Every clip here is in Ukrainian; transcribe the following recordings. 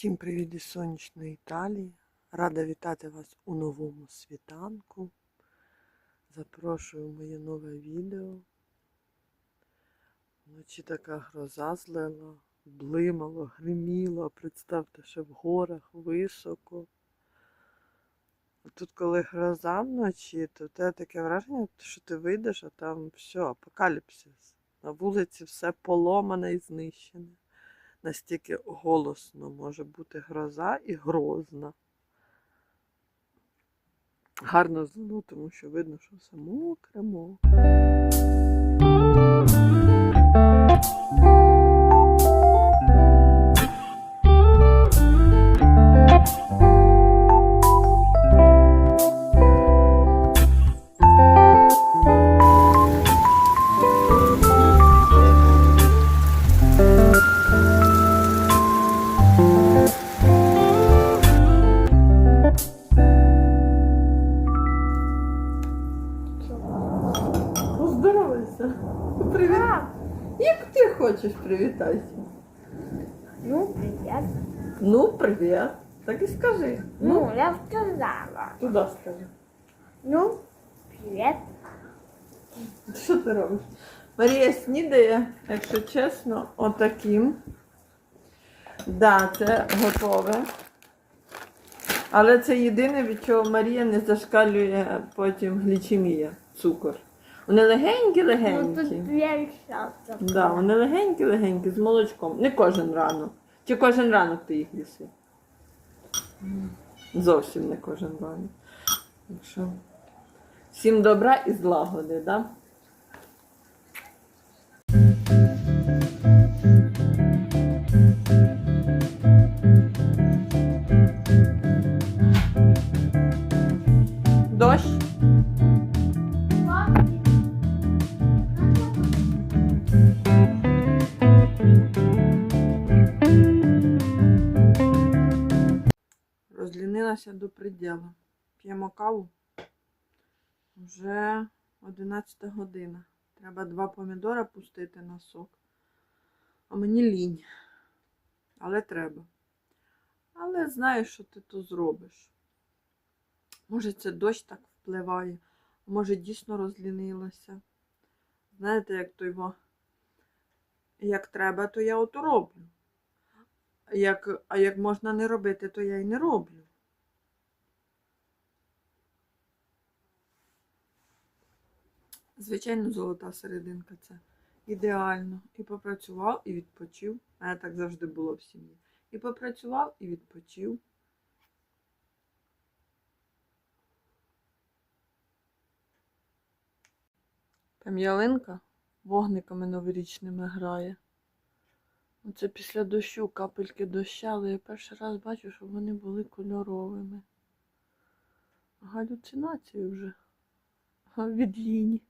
Всім привіт із сонячної Італії. Рада вітати вас у новому світанку. Запрошую в моє нове відео. Вночі така гроза злила, блимало, гриміло. Представте, що в горах високо. Тут, коли гроза вночі, то тебе таке враження, що ти вийдеш, а там все, апокаліпсис. На вулиці все поломане і знищене настільки голосно може бути гроза і грозна. Гарно ну, тому що видно, що все мокре, Ну, привіт. Так і скажи. Ну, я сказала. туди скажи. Ну, привет. Що ти робиш? Марія снідає, якщо чесно, отаким. Да, це готове. Але це єдине, від чого Марія не зашкалює потім глічемія, цукор. Вони Ну, легенькі-легенькі. две. Да, вони легенькі-легенькі з молочком. Не кожен ранок. Чи кожен ранок ти їх їси? Зовсім не кожен ранок. Так всім добра і злагоди, да? Розлінилася до приділу. П'ємо каву. Вже 11 година. Треба два помідора пустити на сок. А мені лінь. Але треба. Але знаю, що ти то зробиш. Може, це дощ так впливає, може дійсно розлінилася. Знаєте, як то його, як треба, то я ото роблю. Як, а як можна не робити, то я й не роблю. Звичайно, золота серединка це ідеально. І попрацював, і відпочив. А я так завжди було в сім'ї. І попрацював, і відпочив. Там ялинка вогниками новорічними грає. Оце після дощу капельки доща, але я перший раз бачу, що вони були кольоровими. Галюцинації вже від ліні.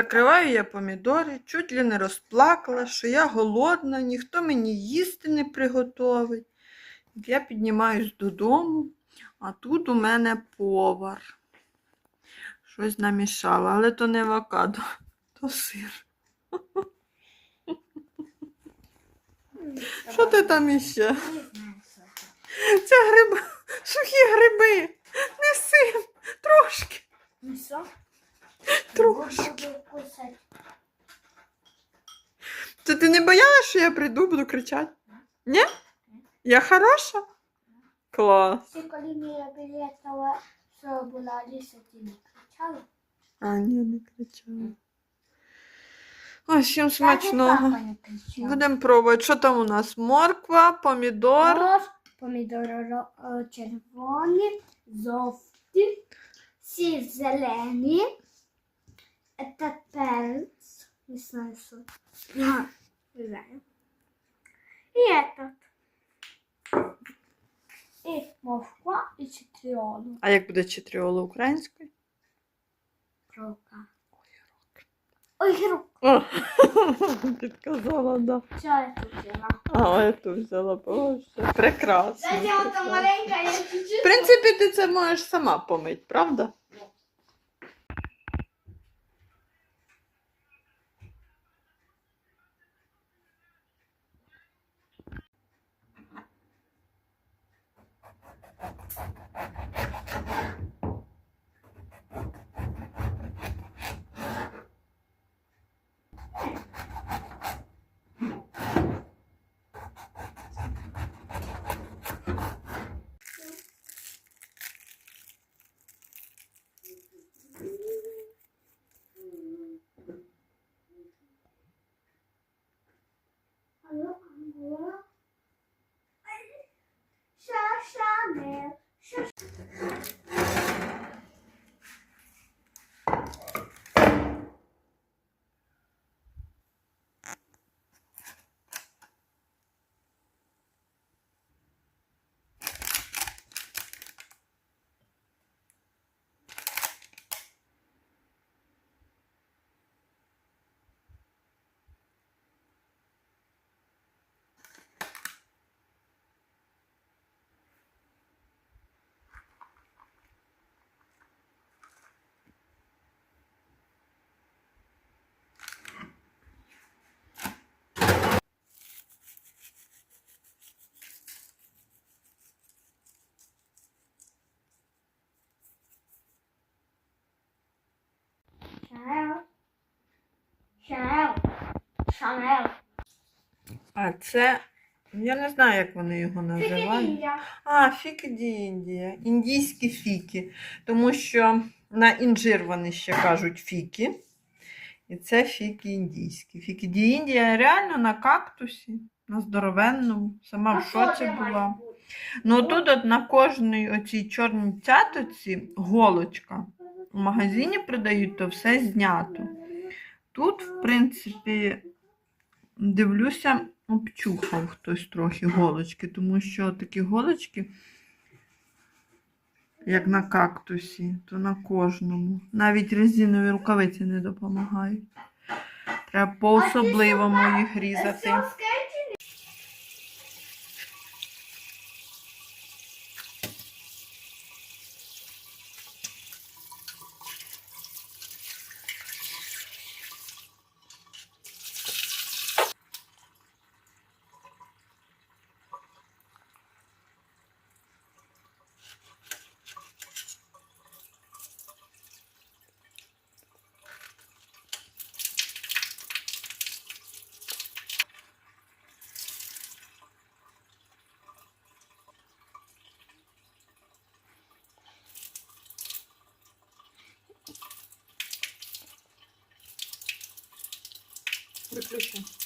Закриваю я помідори, чуть ли не розплакала, що я голодна, ніхто мені їсти не приготовить. Я піднімаюсь додому, а тут у мене повар. Щось намішало, але то не авокадо, то сир. Що ти там іще? Не це. Це гриби, сухі гриби. Неси трошки. Трошки. Це ти не боялась, що я прийду, буду кричати? Ні? Я хороша? Клас. Ти коли мені білетова, що була Аліса, ти не кричала? А, ні, не кричала. Ой, всім смачного. Будемо пробувати. Що там у нас? Морква, помідор. Помідори е, червоні, жовті, всі зелені. Перець. Не знаю, що. Ага, Не знаю. І этот. І морква, і цитріону. А як буде читріола українською? Рока. Огірок. О, підказала, да. Що я тут взяла? А, я ту взяла, боже. Прекрасно. Зачем там маленька, я чуть-чуть. В принципі, ти це можеш сама помити, правда? Thank you. Sure. А це. Я не знаю, як вони його називають. А, фіки ді Індія. Індійські фіки. Тому що на інжир вони ще кажуть фіки. І це фіки індійські. Фіки ді Індія реально на кактусі, на здоровенному. Сама в шоці була. Ну тут от на кожній оцій чорній цятоці голочка. В магазині продають, то все знято. Тут, в принципі, дивлюся, обчухав хтось трохи голочки, тому що такі голочки, як на кактусі, то на кожному. Навіть резинові рукавиці не допомагають. Треба по-особливому їх різати. de puxar.